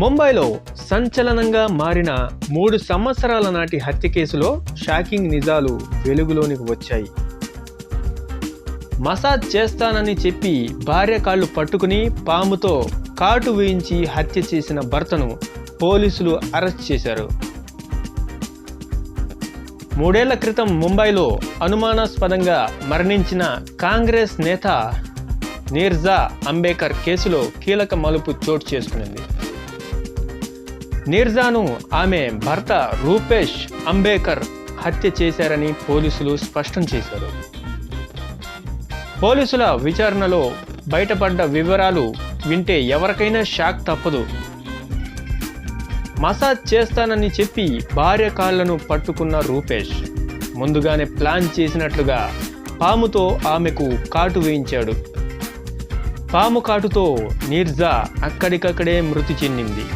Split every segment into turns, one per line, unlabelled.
ముంబైలో సంచలనంగా మారిన మూడు సంవత్సరాల నాటి హత్య కేసులో షాకింగ్ నిజాలు వెలుగులోనికి వచ్చాయి. మసాజ్ చేస్తానని చెప్పి భార్య కాళ్ళు పట్టుకుని పాముతో కాటు వేయించి హత్య చేసిన భర్తను పోలీసులు అరెస్ట్ చేశారు. మూడేళ్ళ క్రితం ముంబైలో అనుమానాస్పదంగా మరణించిన కాంగ్రెస్ నేత నీర్జా అంబేకర్ కేసులో కీలక మలుపు చోటు చేసుకునింది. నీర్జాను ఆమె భర్త రూపేష్ అంబేకర్ హత్య చేశారని పోలీసులు స్పష్టం చేశారు. పోలీసుల విచారణలో బయటపడ్డ వివరాలు వింటే ఎవరికైనా షాక్ తప్పదు. మసాజ్ చేస్తానని చెప్పి భార్య కాళ్ళను పట్టుకున్న రూపేష్ ముందుగానే ప్లాన్ చేసినట్లుగా పాముతో ఆమెకు కాటు వేయించాడు. పాము కాటుతో నీర్జా అక్కడికక్కడే మృతి చెందింది.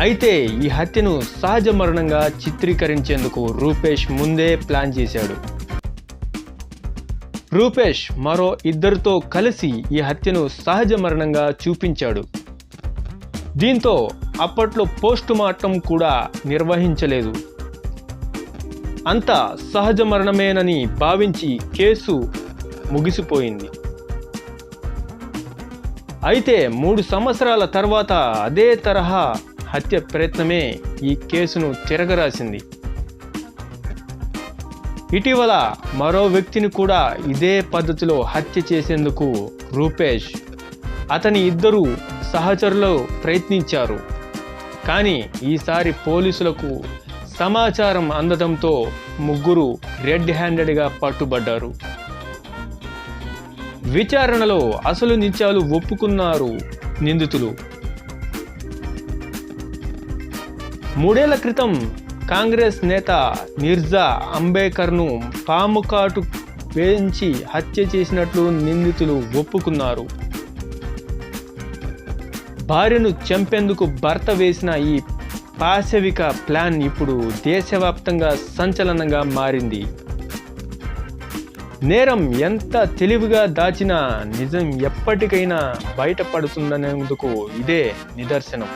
అయితే ఈ హత్యను సహజ మరణంగా చిత్రీకరించేందుకు రూపేష్ ముందే ప్లాన్ చేశాడు. రూపేష్ మరో ఇద్దరితో కలిసి ఈ హత్యను సహజ మరణంగా చూపించాడు. దీంతో అప్పట్లో పోస్ట్ మార్టం కూడా నిర్వహించలేదు. అంతా సహజ మరణమేనని భావించి కేసు ముగిసిపోయింది. అయితే మూడు సంవత్సరాల తర్వాత అదే తరహా హత్య ప్రయత్నమే ఈ కేసును తిరగరాసింది. ఇటీవల మరో వ్యక్తిని కూడా ఇదే పద్ధతిలో హత్య చేసేందుకు రూపేష్ అతని ఇద్దరు సహచరులు ప్రయత్నించారు. కానీ ఈసారి పోలీసులకు సమాచారం అందడంతో ముగ్గురు రెడ్ హ్యాండెడ్గా పట్టుబడ్డారు. విచారణలో అసలు నిత్యాలు ఒప్పుకున్నారు నిందితులు. మూడేళ్ళ క్రితం కాంగ్రెస్ నేత మిర్జా అంబేద్కర్ను పాము కాటు వేయించి హత్య చేసినట్లు నిందితులు ఒప్పుకున్నారు. భార్యను చంపేందుకు భర్త వేసిన ఈ పాశవిక ప్లాన్ ఇప్పుడు దేశవ్యాప్తంగా సంచలనంగా మారింది. నేరం ఎంత తెలివిగా దాచినా నిజం ఎప్పటికైనా బయటపడుతుందనేందుకు ఇదే నిదర్శనం.